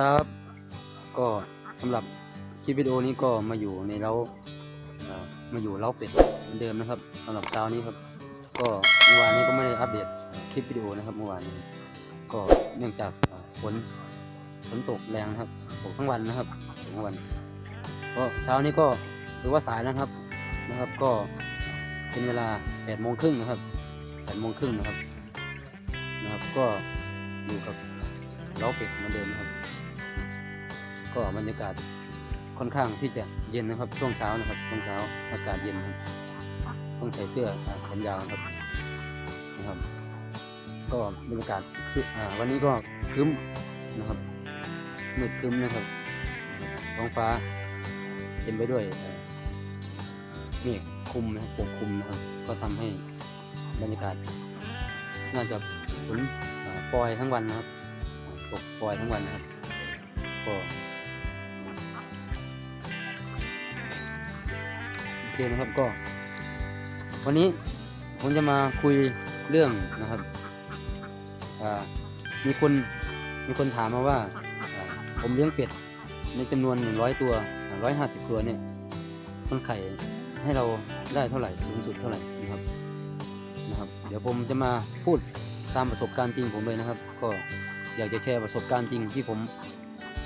ครับ ก็สำหรับคลิปวิดีโอนี้ก็มาอยู่ในเล้ามาอยู่เล้าเป็ดเหมือนเดิมนะครับสำหรับเช้านี้ครับ ก็เมื่อวานนี้ก็ไม่ได้อัปเดตคลิปวิดีโอนะครับเมื่อวานนี้ก็เนื่องจากฝนฝนตกแรงนะครับตกทั้งวันนะครับตกทั้งวันก็เช้านี้ก็ถือว่าสายนะครับนะครับ ก็เป็นเวลา8โมงครึ่งนะครับ8โมงครึ่งนะครับนะครับก็อยู่กับเล้าเป็ดเหมือนเดิมนะครับ ก็บรรยากาศค่อนข้างที่จะเย็นนะครับ ช่วงเช้านะครับ ช่วงเช้าอากาศเย็นต้องใส่เสื้อแขนยาวนะครับนะครับ ก็บรรยากาศคือวันนี้ก็ครึ้มนะครับมืดครึ้มนะครับท้องฟ้าเต็มไปด้วยเมฆคลุมนะปกคลุมนะครับ ก็ทำให้บรรยากาศ น่าจะฝนปล่อยทั้งวันนะครับอ่าตกปล่อยทั้งวันนะครับก็ เคนะครับก็ วันนี้ผมจะมาคุยเรื่องนะครับมีคนมีคนถามมาว่าผมเลี้ยงเป็ดในจำนวน 100 ตัว 150 ตัวเนี่ยมันไข่ให้เราได้เท่าไหร่สูงสุดเท่าไหร่นะครับนะครับ เดี๋ยวผมจะมาพูดตามประสบการณ์จริงผมเลยนะครับ ก็อยากจะแชร์ประสบการณ์จริงที่ผม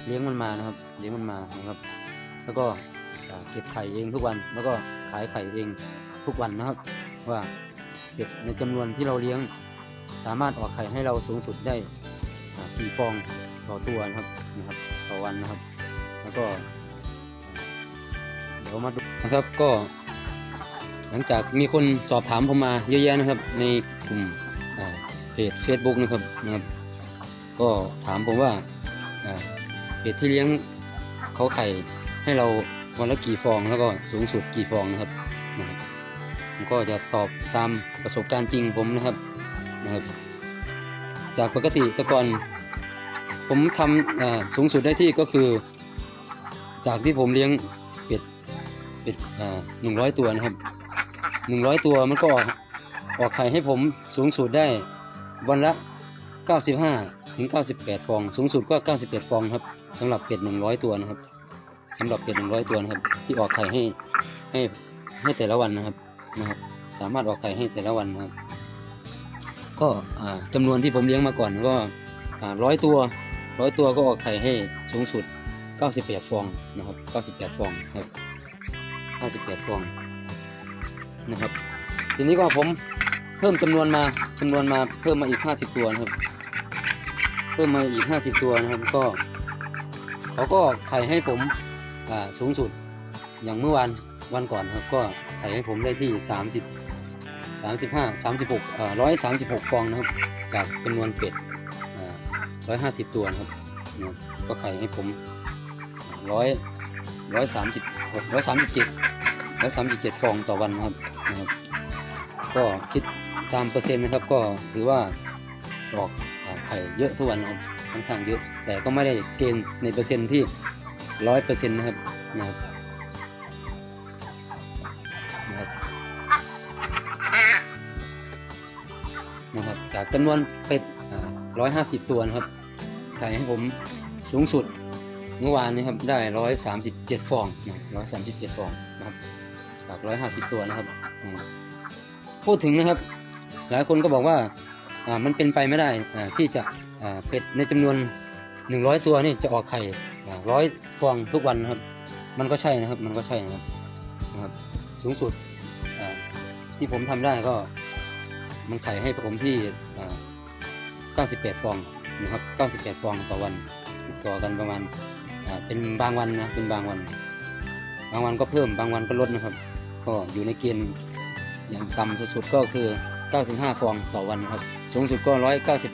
เลี้ยงมันมานะครับ เลี้ยงมันมานะครับ แล้วก็เก็บไข่เองทุกวันแล้วก็ ขายไข่เองทุกวันนะครับ ว่าเป็ดในจำนวนที่เราเลี้ยง สามารถออกไข่ให้เราสูงสุดได้กี่ฟองต่อตัวนะครับนะครับ ต่อวันนะครับ แล้วก็ เดี๋ยวมาดูนะครับก็หลังจากมีคนสอบถามผมมาเยอะแยะนะครับ ในกลุ่มเพจ Facebook นะครับนะครับ ก็ถามผมว่าอ่าเป็ดที่เลี้ยงเขาไข่ให้เรา วันละกี่ฟองแล้วก็สูงสุดกี่ฟองนะครับนะครับผมก็จะตอบตามประสบการณ์จริงผมนะครับนะครับ จากปกติแต่ก่อนผมทำอ่าสูงสุดได้ที่ก็คือ จากที่ผมเลี้ยงเป็ดเป็ดหนึ่งร้อยตัวนะครับหนึ่งร้อยตัวมันก็ออกออกไข่ให้ผมสูงสุดได้วันละ 95 ถึง 98 ฟอง สูงสุดก็91ฟองครับสำหรับเป็ด100 ตัวนะครับ สำหรับเป็ด100ตัวนะครับ ที่ออกไข่ให้ให้ให้แต่ละวันนะครับนะครับ สามารถออกไข่ให้แต่ละวันนะครับ ก็อ่าจำนวนที่ผมเลี้ยงมาก่อนก็ร้อยตัวร้อยตัวก็ออกไข่ให้สูงสุด 98 ฟองนะครับ 98 ฟองครับ 98 ฟองนะครับ ทีนี้ก็ผมเพิ่มจำนวนมาจำนวนมาเพิ่มมาอีก 50 ตัวนะครับ เพิ่มมาอีก 50 ตัวนะครับก็เขาก็ไข่ให้ผม สูงสุด อย่างเมื่อวันวันก่อนครับก็ไข่ให้ผมได้ที่ 30 35 36เอ่อ136 ฟองนะครับ จากจำนวนเป็ดอ่า150ตัวนะครับนะครับก็ไข่ให้ผม100 136 137 137ฟองต่อวันนะครับนะครับก็คิดตามเปอร์เซ็นต์นะครับก็ถือว่าออกไข่เยอะทุกวันนะครับค่อนข้างเยอะแต่ก็ไม่ได้เกณฑ์ในเปอร์เซ็นต์ที่ ร้อยเปอร์เซ็นต์นะครับนะครับนะครับนะครับจากจำนวนเป็ดร้อยห้าสิบตัวนะครับไข่ให้ผมสูงสุดเมื่อวานนี้ครับได้ร้อยสามสิบเจ็ดฟองร้อยสามสิบเจ็ดฟองนะครับจากร้อยห้าสิบตัวนะครับพูดถึงนะครับ หลายคนก็บอกว่ามันเป็นไปไม่ได้ที่จะเป็ดในจำนวน 100ตัวนี่จะออกไข่ร้อยฟองทุกวันนะครับ มันก็ใช่นะครับ มันก็ใช่นะครับนะครับ สูงสุดที่ผมทำได้ก็ มันไข่ให้ผมที่อ่า98ฟองนะครับ98ฟองต่อวันต่อกันประมาณอ่าเป็นบางวันนะเป็นบางวัน บางวันก็เพิ่มบางวันก็ลดนะครับ ก็อยู่ในเกณฑ์อย่างต่ำสุดก็คือ 95 ฟองต่อวันครับ สูงสุดก็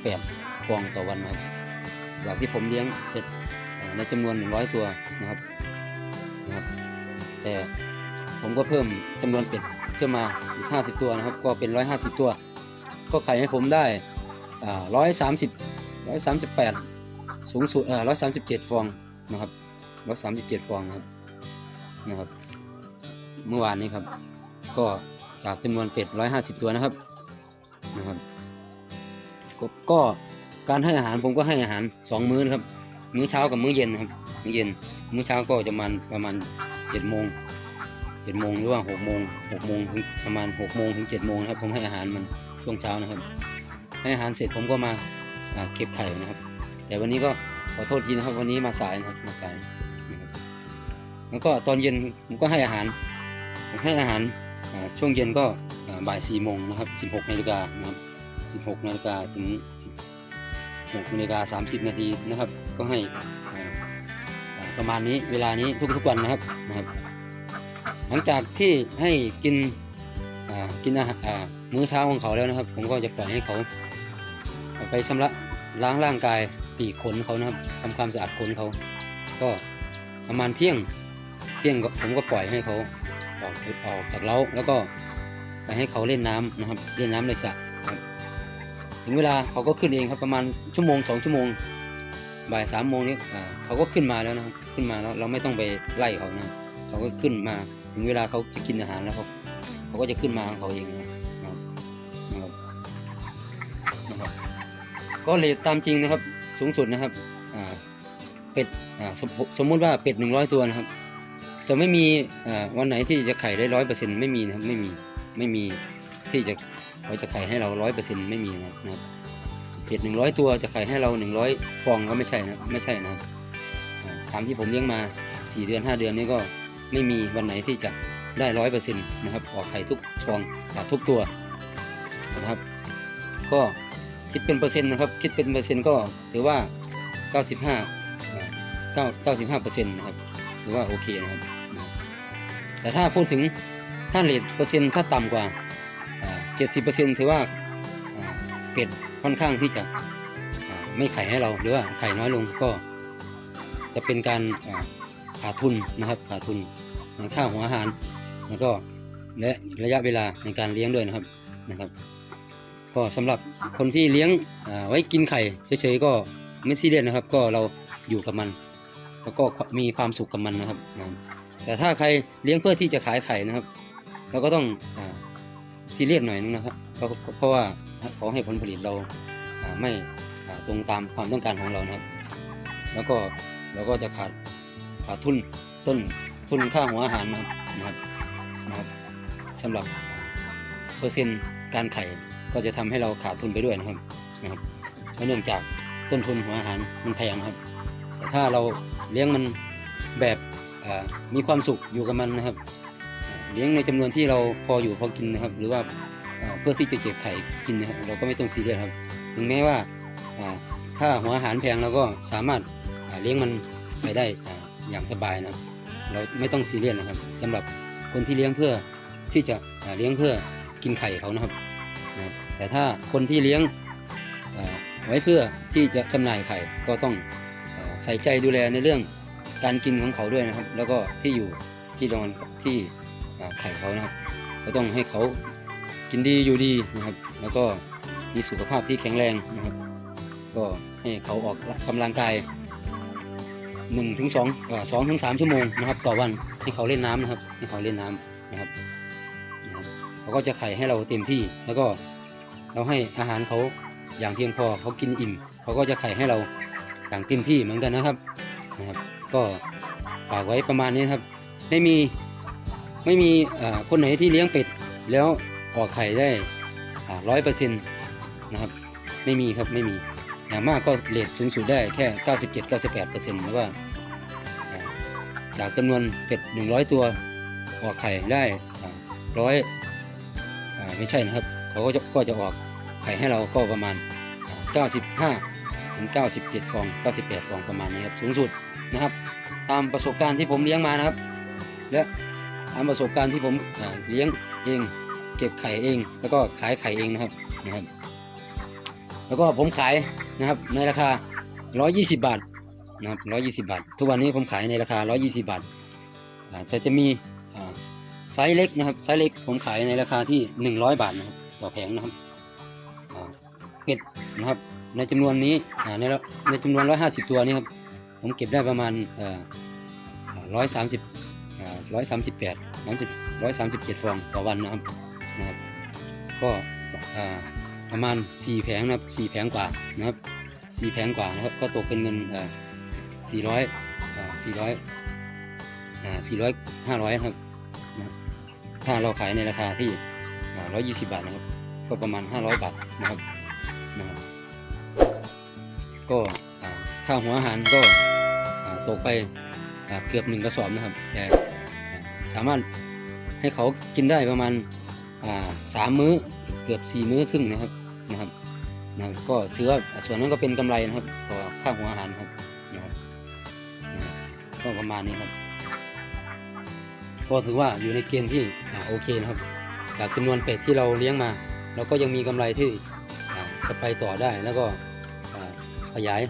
198 ฟองต่อวันครับ จากที่ผมเลี้ยงเป็ดในจำนวน 100 ตัวนะครับนะครับ แต่ผมก็เพิ่มจำนวนเป็ดขึ้นมาอีก50 ตัวนะครับ ก็เป็น 150 ตัว ก็ไข่ให้ผมได้อ่า130 138สูงสุดเอ่อ137ฟองนะครับ137ฟองครับนะครับ เมื่อวานนี้ครับ ก็จากจำนวนเป็ด150ตัวนะครับนะครับ ก็ การให้อาหารผมก็ให้อาหาร2มื้อนะครับ มื้อเช้ากับมื้อเย็นนะครับมื้อเย็น มื้อเช้าก็จะประมาณประมาณเจ็ดโมงเจ็ดโมงหรือว่าหกโมงหกโมงถึงประมาณหกโมงถึงเจ็ดโมงนะครับผมให้อาหารมันช่วงเช้านะครับ ให้อาหารเสร็จผมก็มาเก็บไข่นะครับ แต่วันนี้ก็ขอโทษทีนะครับ วันนี้มาสายนะครับมาสายนะครับแล้วก็ตอนเย็นผมก็ให้อาหารผมให้อาหารช่วงเย็นก็บ่ายสี่โมงนะครับสิบหกนาฬิกานะครับสิบหกนาฬิกาถึงสิ บหกนาฬิกาสามสิบนาทีนะครับ ก็ให้ประมาณนี้เวลานี้ทุกๆวันนะครับนะครับ หลังจากที่ให้กินกินอาหารมื้อเช้าของเขาแล้วนะครับ ผมก็จะปล่อยให้เขาไปชำระล้างร่างกายปีกขนเขานะครับทำความสะอาดขนเขา ก็ประมาณเที่ยงเที่ยงก็ผมก็ปล่อยให้เขาออกออกจากเล้าแล้วก็ไปให้เขาเล่นน้ำนะครับ เล่นน้ำในสระ ถึงเวลาเขาก็ขึ้นเองครับประมาณชั่วโมงสองชั่วโมงบ่ายสามโมงนี้เขาก็ขึ้นมาแล้วนะครับขึ้นมาแล้วเราไม่ต้องไปไล่เขานะเขาก็ขึ้นมาถึงเวลาเขาจะกินอาหารแล้วเขาเขาก็จะขึ้นมาของเขาเองนะครับนะครับก็เลยตามจริงนะครับ สูงสุดนะครับเป็ดสมสมมุติว่าเป็ดหนึ่งร้อยตัวนะครับจะไม่มีวันไหนที่จะไข่ได้ร้อยเปอร์เซ็นต์ไม่มีนะครับไม่มีไม่มีที่จะ เขาจะไข่ให้เราร้อยเปอร์เซ็นต์ไม่มีนะครับเป็ดหนึ่งร้อยตัวจะไข่ให้เราหนึ่งร้อยฟองก็ไม่ใช่นะไม่ใช่นะครับตามที่ผมเลี้ยงมาสี่เดือนห้าเดือนนี่ก็ไม่มีวันไหนที่จะได้ร้อยเปอร์เซ็นต์นะครับออกไข่ทุกฟองทุกตัวนะครับ ก็คิดเป็นเปอร์เซ็นต์นะครับคิดเป็นเปอร์เซ็นต์ก็ถือว่า 95อ่า9 95เปอร์เซ็นต์นะครับถือว่าโอเคนะครับแต่ถ้าพูดถึงถ้าเรทเปอร์เซ็นต์ถ้าต่ำกว่า 70เปอร์เซ็นต์ถือว่าเป็ดค่อนข้างที่จะไม่ไข่ให้เราหรือว่าไข่น้อยลงก็จะเป็นการขาดทุนนะครับขาดทุนค่าหัวอาหารแล้วก็และระยะเวลาในการเลี้ยงด้วยนะครับนะครับ ก็สำหรับคนที่เลี้ยงไว้กินไข่เฉยๆก็ไม่ซีเรียสนะครับ ก็เราอยู่กับมัน แล้วก็มีความสุขกับมันนะครับแต่ถ้าใครเลี้ยงเพื่อที่จะขายไข่นะครับ เราก็ต้องอ ซีเรียสหน่อยนึงนะครับ เพราะว่าขอให้ผลผลิตเราไม่ตรงตามความต้องการของเรานะครับ แล้วก็เราก็จะขาดขาดทุนต้นทุนค่าหัวอาหารนะครับนะครับนะครับสำหรับเปอร์เซ็นต์การไข่ก็จะทำให้เราขาดทุนไปด้วยนะครับนะครับเพราะเนื่องจากต้นทุนหัวอาหารมันแพงครับ แต่ถ้าเราเลี้ยงมันแบบมีความสุขอยู่กับมันนะครับ เลี้ยงในจำนวนที่เราพออยู่พอกินนะครับ หรือว่าเพื่อที่จะเก็บไข่กินนะครับเราก็ไม่ต้องซีเรียสครับ ถึงแม้ว่าถ้าหัวอาหารแพงเราก็สามารถเลี้ยงมันไปได้ออย่างสบายนะเราไม่ต้องซีเรียสนะครับสำหรับคนที่เลี้ยงเพื่อที่จะเลี้ยงเพื่อกินไข่เขานะครับ แต่ถ้าคนที่เลี้ยงไว้เพื่อที่จะจำหน่ายไข่ก็ต้องใส่ใจดูแลในเรื่องการกินของเขาด้วยนะครับ แล้วก็ที่อยู่ที่นอนที่ ไข่เขานะครับ ก็ต้องให้เขากินดีอยู่ดีนะครับ แล้วก็มีสุขภาพที่แข็งแรงนะครับ ก็ให้เขาออกกำลังกายหนึ่งถึงสองสองถึงสามชั่วโมงนะครับ ต่อวันให้เขาเล่นน้ำนะครับ ให้เขาเล่นน้ำนะครับนะครับเขาก็จะไข่ให้เราเต็มที่ แล้วก็เราให้อาหารเขาอย่างเพียงพอเขากินอิ่มเขาก็จะไข่ให้เราอย่างเต็มที่เหมือนกันนะครับนะครับ ก็ฝากไว้ประมาณนี้นครับ ไม่มี ไม่มีคนไหนที่เลี้ยงเป็ดแล้วออกไข่ได้ร้อยเปอร์เซ็นต์นะครับไม่มีครับไม่มีอย่างมากก็เรทสูงสุดได้แค่ 97 98เปอร์เซ็นต์หรือว่า จากจำนวนเป็ด 100 ตัวออกไข่ได้ร้อยไม่ใช่นะครับเขาก็จะก็จะออกไข่ให้เราก็ประมาณอ่า95ถึง97 ฟอง 98 ฟองประมาณนี้ครับสูงสุดนะครับ ตามประสบการณ์ที่ผมเลี้ยงมานะครับและ ตามประสบการณ์ที่ผมเลี้ยงเอง เก็บไข่เอง แล้วก็ขายไข่เองนะครับนะครับ แล้วก็ผมขายนะครับในราคา 120 บาทนะครับ120 บาท ทุกวันนี้ผมขายในราคา 120 บาทอาแต่จะมีไซส์เล็กนะครับไซส์เล็กผมขายในราคาที่ 100 บาทนะครับต่อแผงนะครับเป็ดนะครับในจำนวนนี้ในในจำนวน 150 ตัวนี้ครับผมเก็บได้ประมาณเอ่อ ร้อยสามสิบแปดร้อยสิบร้อยสามสิบเจ็ดฟองต่อวันนะครับนะครับ ก็ประมาณ4แผงนะครับ4แผงกว่านะครับ4แผงกว่านะครับ ก็ตกเป็นเงินสี่ร้อยสี่ร้อยสี่ร้อยห้าร้อยครับนะถ้าเราขายในราคาที่ร้อยยี่สิบบาทนะครับ ก็ประมาณห้าร้อยบาทนะครับนะครับ ก็อ่าค่าหัวอาหารก็ตกไปเกือบหนึ่งกระสอบนะครับแต่ สามารถให้เขากินได้ประมาณสามมื้อเกือบสี่มื้อครึ่งนะครับนะครับนะบก็ถือว่าส่วนนั้นก็เป็นกำไรนะครับต่อค่าหัวอาหารครับนะครับก็ประมาณนี้ครับก็ถือว่าอยู่ในเกณฑ์ที่อโอเคนะครับ จากจำนวนเป็ดที่เราเลี้ยงมาเราก็ยังมีกำไรที่จะไปต่อได้แล้วก็ขยาย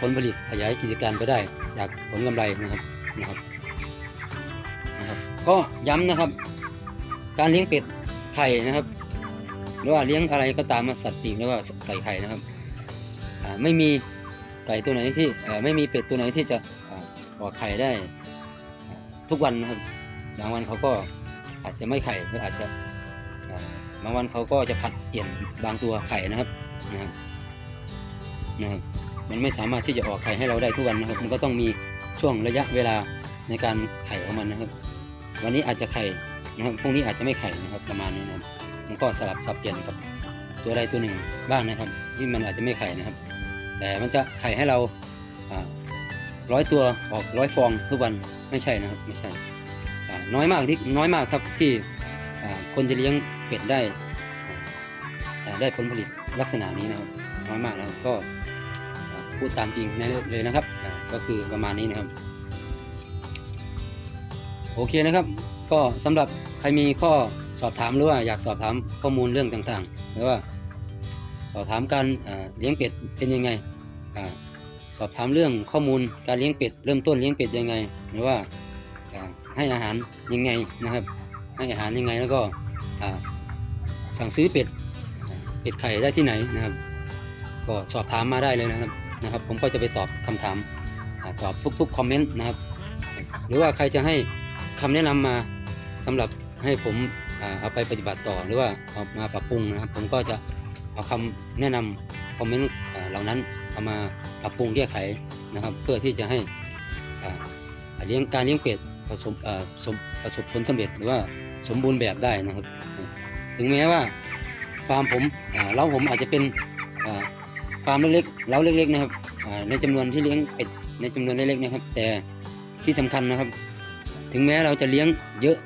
ผลผลิตขยายกิจการไปได้จากผลกำไรนะครับนะครับ ก็ย้ำนะครับ การเลี้ยงเป็ดไข่นะครับ หรือว่าเลี้ยงอะไรก็ตามมาสัตว์ปีกหรือว่าไก่ไข่นะครับไม่มีไก่ตัวไหนที่ไม่มีเป็ดตัวไหนที่จะออกไข่ได้ทุกวันนะครับบางวันเขาก็อาจจะไม่ไข่หรืออาจจะบางวันเขาก็จะผัดเปลี่ยนบางตัวไข่นะครับนะนะมันไม่สามารถที่จะออกไข่ให้เราได้ทุกวันนะครับ มันก็ต้องมีช่วงระยะเวลาในการไข่ของมันนะครับ วันนี้อาจจะไข่นะครับพรุ่งนี้อาจจะไม่ไข่นะครับประมาณนี้นะครับมันก็สลับสับเปลี่ยนกับตัวใดตัวหนึ่งบ้างนะครับ ที่มันอาจจะไม่ไข่นะครับ แต่มันจะไข่ให้เราร้อยตัวออกร้อยฟองทุกวันไม่ใช่นะครับไม่ใช่น้อยมากที่น้อยมากครับที่คนจะเลี้ยงเป็ดได้ได้ผลผลิตลักษณะนี้นะครับน้อยมากนะครับก็พูดตามจริงเลยนะครับก็คือประมาณนี้นะครับ โอเคนะครับ ก็สำหรับใครมีข้อสอบถามหรือว่าอยากสอบถามข้อมูลเรื่องต่างๆ หรือว่าสอบถามการเลี้ยงเป็ดเป็นยังไงอสอบถามเรื่องข้อมูลการเลี้ยงเป็ดเริ่มต้นเลี้ยงเป็ดยังไง หรือว่าให้อาหารยังไงนะครับ ให้อาหารยังไงแล้วก็สั่งซื้อเป็ดเป็ดไข่ได้ที่ไหนนะครับ ก็สอบถามมาได้เลยนะครับนะครับ ผมก็จะไปตอบคำถามอตอบทุกๆคอมเมนต์นะครับ หรือว่าใครจะให้ คำแนะนำมาสำหรับให้ผมเอาไปปฏิบัติต่อหรือว่าเอามาปรับปรุงนะครับ ผมก็จะเอาคำแนะนำคอมเมนต์เหล่านั้นเอามาปรับปรุงแก้ไขนะครับ เพื่อที่จะให้เลี้ยงการเลี้ยงเป็ดประสบประสบผลสำเร็จหรือว่าสมบูรณ์แบบได้นะครับ ถึงแม้ว่าฟาร์มผมเล้าผมอาจจะเป็นฟาร์มเล็กๆเล้าเล็กๆนะครับในจำนวนที่เลี้ยงเป็ดในจำนวนเล็กๆนะครับ แต่ที่สำคัญนะครับ ถึงแม้เราจะเลี้ยงเยอะ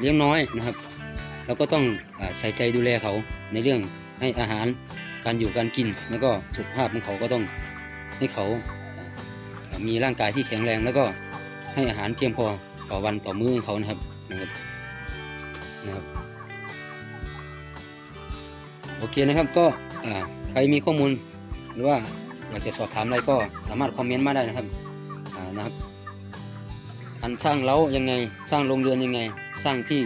เลี้ยงน้อยนะครับ เราก็ต้องอใส่ใจดูแลเขาในเรื่องให้อาหารการอยู่การกิน แล้วก็สุขภาพของเขาก็ต้องให้เขามีร่างกายที่แข็งแรง แล้วก็ให้อาหารเพียงพอต่อวันต่อมื้อของเขานะครับนะครับนะครับโอเคนะครับก็ใครมีข้อมูลหรือว่าอยากจะสอบถามอะไรก็สามารถคอมเมนต์มาได้นะครับนะครับ อันสร้างเล้ายังไง สร้างโรงเรือนยังไง สร้างที่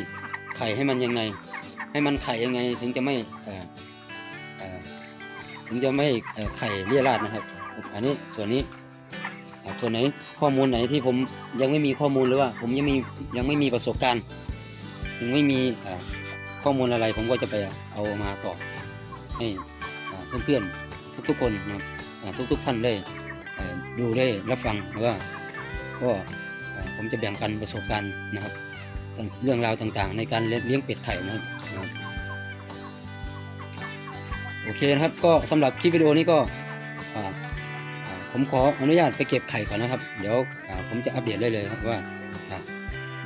ไข่ให้มันยังไง ให้มันไข่ยังไง ถึงจะไม่ถึงจะไม่ไข่เลี่ยราดนะครับ อันนี้ส่วนนี้ส่วนไหนข้อมูลไหนที่ผมยังไม่มีข้อมูลหรือว่า ผมยังมียังไม่มีประสบการณ์ยังไม่มีข้อมูลอะไร ผมก็จะไปเอามาตอบให้เพื่อนๆทุกๆคนนะครับทุกๆท่านได้เอ่อดูได้รับฟังหรือว่าก็ ผมจะแบ่งปันประสบการณ์นะครับ เรื่องราวต่างๆ ในการเลี้ยงเป็ดไข่นะครับโอเคนะครับก็สำหรับคลิปวิดีโอนี้ก็ผมขออนุญาตไปเก็บไข่ก่อนนะครับ เดี๋ยวผมจะอัปเดตได้เลยครับว่า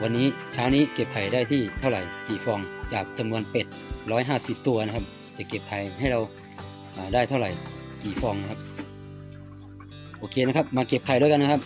วันนี้เช้านี้เก็บไข่ได้ที่เท่าไหร่กี่ฟองจากจำนวนเป็ด 150 ตัวนะครับ จะเก็บไข่ให้เราอ่าได้เท่าไหร่กี่ฟองนะครับ โอเคนะครับ มาเก็บไข่ด้วยกันนะครับ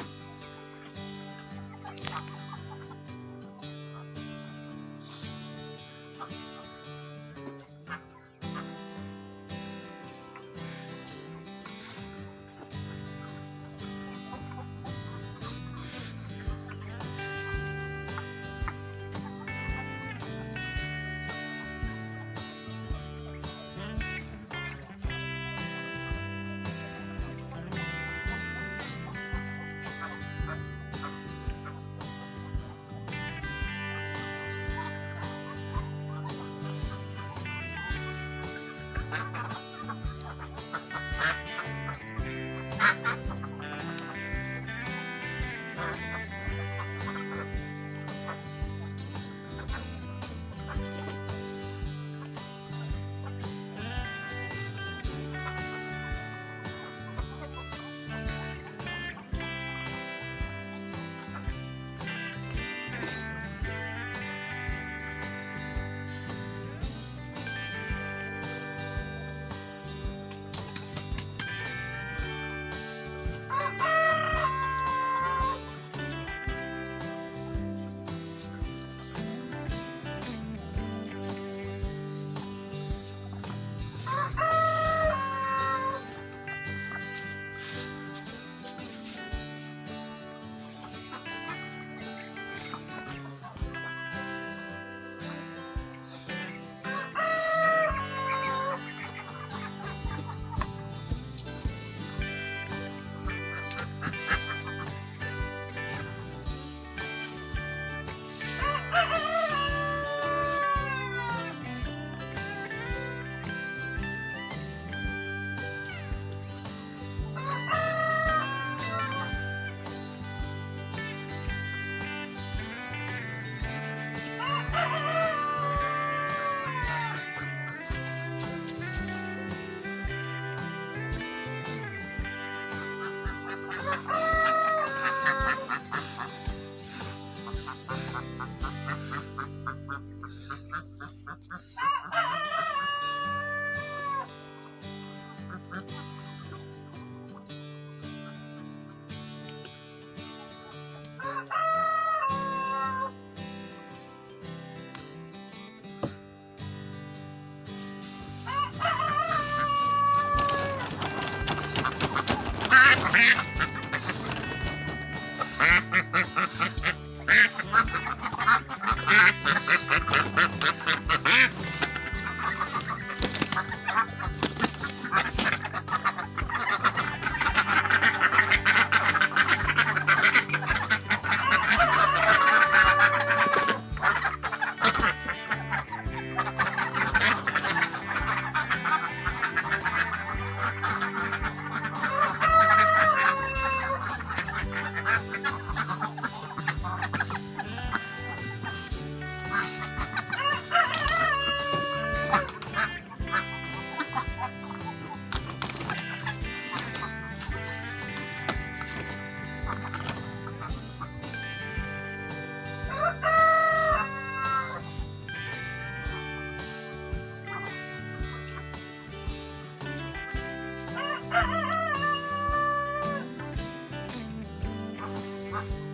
ま。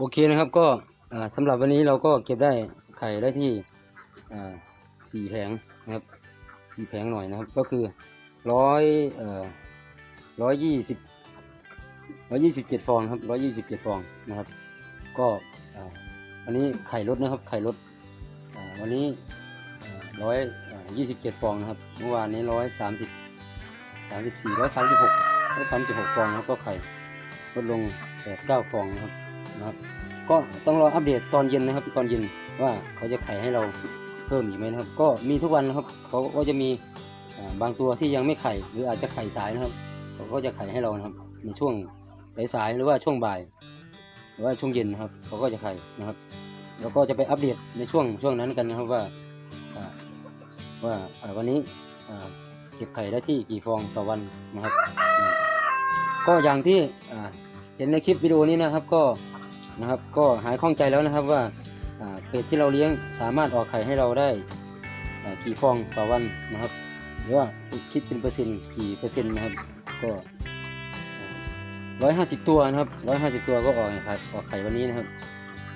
โอเคนะครับก็อ่าสำหรับวันนี้เราก็เก็บได้ไข่ได้ที่สี่แผงนะครับสี่แผงหน่อยนะครับก็คือร้อยร้อยยี่สิบร้อยยี่สิบเจ็ดฟองครับร้อยยี่สิบเจ็ดฟองนะครับ ก็วันนี้ไข่ลดนะครับไข่ลดวันนี้ร้อยยี่สิบเจ็ดฟองนะครับเมื่อวานนี้ร้อยสามสิบสามสิบสี่ร้อยสามสิบหกร้อยสามสิบหกฟองนะครับก็ไข่ลดลงแปดเก้าฟองนะครับ นะครับ ก็ต้องรออัปเดตตอนเย็นนะครับตอนเย็นว่าเขาจะไขให้เราเพิ่มอีกไหมนะครับ ก็มีทุกวันนะครับเขาก็จะมีบางตัวที่ยังไม่ไข่หรืออาจจะไข่สายนะครับเขาก็จะไข่ให้เรานะครับในช่วงสายๆหรือว่าช่วงบ่าย หรือว่าช่วงเย็นนะครับเขาก็จะไข่นะครับแล้วก็จะไปอัปเดตในช่วงช่วงนั้นกันนะครับว่าว่าวันนี้เก็บไข่ได้ที่กี่ฟองต่อวันนะครับ ก็อย่างที่เห็นในคลิปวิดีโอนี้นะครับ ก็ นะครับ ก็หายข้องใจแล้วนะครับว่าเป็ดที่เราเลี้ยงสามารถออกไข่ให้เราได้กี่ฟองต่อวันนะครับ หรือว่าคิดเป็นเปอร์เซ็นต์กี่เปอร์เซ็นต์นะครับ ก็ร้อยห้าสิบตัวนะครับร้อยห้าสิบตัวก็ออกไข่ออกไข่วันนี้นะครับ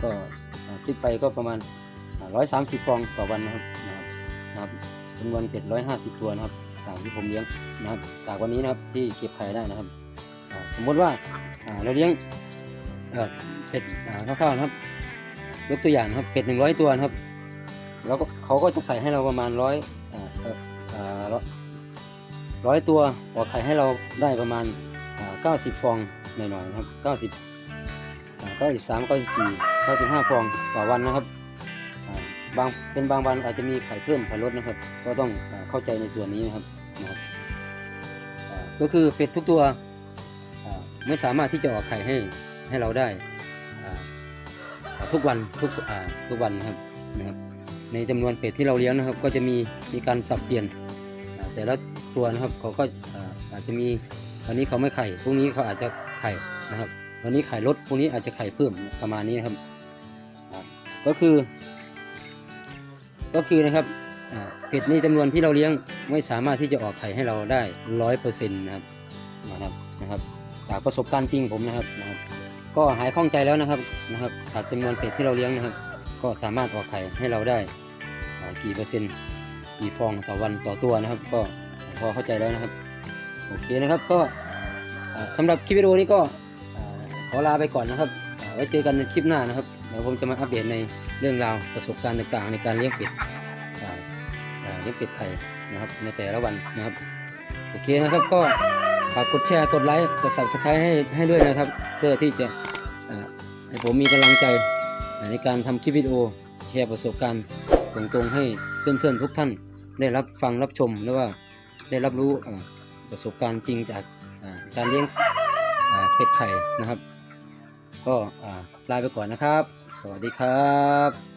ก็คิดไปก็ประมาณร้อยสามสิบฟองต่อวันนะครับนะครับจำนวนเป็ดร้อยห้าสิบตัวนะครับจากที่ผมเลี้ยงนะครับ จากวันนี้นะครับที่เก็บไข่ได้นะครับ สมมติว่าเราเลี้ยง เอ่อเป็ดอ่าคร่าวๆนะครับยกตัวอย่างนะครับเป็ดหนึ่งร้อยตัวนะครับ แล้วก็เขาก็จะไข่ให้เราประมาณร้อยอ่าเอ่ออ่าร้อยตัวออกไข่ให้เราได้ประมาณเก้าสิบฟองหน่อยๆนะครับเก้าสิบเก้าสิบสามเก้าสิบสี่เก้าสิบห้าฟองต่อวันนะครับบางเป็นบางวันอาจจะมีไข่เพิ่มไข่ลดนะครับ ก็ต้องอเข้าใจในส่วนนี้นะครับนะครับก็คือเป็ดทุกตัวไม่สามารถที่จะออกไข่ให้ ให้เราได้ทุกวันทุกทุกวันนะครับนะครับ ในจำนวนเป็ดที่เราเลี้ยงนะครับ ก็จะมีมีการสับเปลี่ยนแต่ละตัวนะครับเขาก็อาจจะมีวันนี้เขาไม่ไข่พรุ่งนี้เขาอาจจะไข่นะครับ วันนี้ไข่ลดพรุ่งนี้อาจจะไข่เพิ่มประมาณนี้นะครับ ก็คือ ก็คือนะครับเป็ดในจำนวนที่เราเลี้ยงไม่สามารถที่จะออกไข่ให้เราได้ร้อยเปอร์เซ็นต์นะครับนะครับนะครับ จากประสบการณ์จริงผมนะครับนะครับ ก็หายข้องใจแล้วนะครับนะครับจากจำนวนเป็ดที่เราเลี้ยงนะครับ ก็สามารถออกไข่ให้เราได้กี่เปอร์เซ็นต์กี่ฟองต่อวันต่อตัวนะครับ ก็พอเข้าใจแล้วนะครับ โอเคนะครับก็อ่าสำหรับคลิปวิดีโอนี้ก็ขอลาไปก่อนนะครับไว้เจอกันในคลิปหน้านะครับเดี๋ยวผมจะมาอัปเดตในเรื่องราวประสบการณ์ต่างๆ ในการเลี้ยงเป็ดเลี้ยงเป็ดไข่นะครับในแต่ละวันนะครับโอเคนะครับก็ฝากกดแชร์กดไลค์กด subscribe ให้ให้ด้วยนะครับ เพื่อที่จะ ให้ผมมีกำลังใจในการทำคลิปวิดีโอแชร์ประสบการณ์ตรงๆให้เพื่อนๆทุกท่านได้รับฟังรับชมหรือว่าได้รับรู้ประสบการณ์จริงจากการเลี้ยงเป็ดไข่นะครับ ก็ลาไปก่อนนะครับ สวัสดีครับ